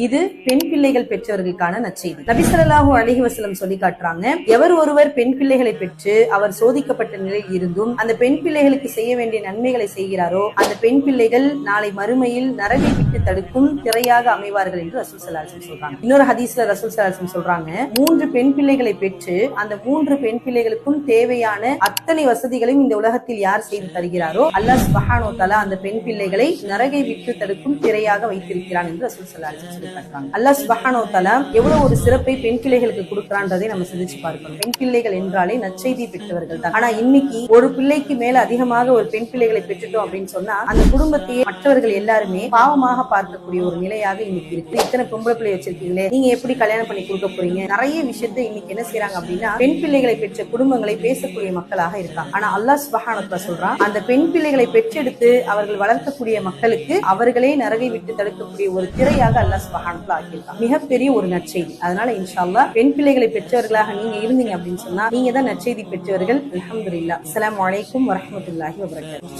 இது பெண் பிள்ளைகள் பெற்றவர்களுக்கான நச்செய்தி நபிசல்லாஹூ அழகி வசலம் சொல்லி காட்டுறாங்க எவர் ஒருவர் பெண் பிள்ளைகளை பெற்று அவர் சோதிக்கப்பட்ட நிலையில் இருந்தும் அந்த பெண் பிள்ளைகளுக்கு செய்ய வேண்டிய நன்மைகளை செய்கிறாரோ அந்த பெண் பிள்ளைகள் நாளை மறுமையில் நரகை விட்டு தடுக்கும் திரையாக அமைவார்கள் என்று ரசூல் சலாசம் சொல்றாங்க. இன்னொரு ஹதீஸ்ல ரசூல் சலாசம் சொல்றாங்க மூன்று பெண் பிள்ளைகளை பெற்று அந்த மூன்று பெண் பிள்ளைகளுக்கும் தேவையான அத்தனை வசதிகளையும் இந்த உலகத்தில் யார் செய்து தருகிறாரோ அல்லாஹ் சுபஹானோ தலா அந்த பெண் பிள்ளைகளை நரகை விட்டு தடுக்கும் திரையாக வைத்திருக்கிறான் என்று ரசூல் சலாசம் சொல்லி அல்லாஹ் சுபஹானோ தலா எவ்வளவு ஒரு சிறப்பை பெண் பிள்ளைகளுக்கு கொடுக்கிறான்றதை நம்ம சிந்திச்சு பார்க்கணும். பெண் பிள்ளைகள் என்றாலே நற்செய்தி பெற்றவர்கள் தான். ஆனா இன்னைக்கு ஒரு பிள்ளைக்கு மேல அதிகமாக ஒரு பெண் பிள்ளைகளை பெற்றுட்டோம் அப்படின்னு சொன்னா அந்த குடும்பத்தையே மற்றவர்கள் எல்லாருமே பாவமாக பார்க்கக்கூடிய ஒரு நிலையாக இன்னைக்கு இருக்கு. இத்தனை பொம்பளை பிள்ளை வச்சிருக்கீங்களே நீங்க எப்படி கல்யாணம் பண்ணி கொடுக்க போறீங்க? நிறைய விஷயத்தை இன்னைக்கு என்ன செய்யறாங்க அப்படின்னா பெண் பிள்ளைகளை பெற்ற குடும்பங்களை பேசக்கூடிய மக்களாக இருக்காங்க. ஆனா அல்லாஹ் சுபஹானத்துல சொல்றான் அந்த பெண் பிள்ளைகளை பெற்றெடுத்து அவர்கள் வளர்க்கக்கூடிய மக்களுக்கு அவர்களே நரகை விட்டு தடுக்கக்கூடிய ஒரு திரையாக அல்லாஹ் சுபகானத்தில் ஆக்கியிருக்கான் மிகப்பெரிய ஒரு நற்செய்தி. அதனால இன்ஷால்லா பெண் பிள்ளைகளை பெற்றவர்களாக நீங்க இருந்தீங்க அப்படின்னு சொன்னா நீங்க தான் நற்செய்தி பெற்றவர்கள். அலமதுல்லா அஸ்லாம் வலைக்கும் வரமத்துல்லாஹி வபரகாத்து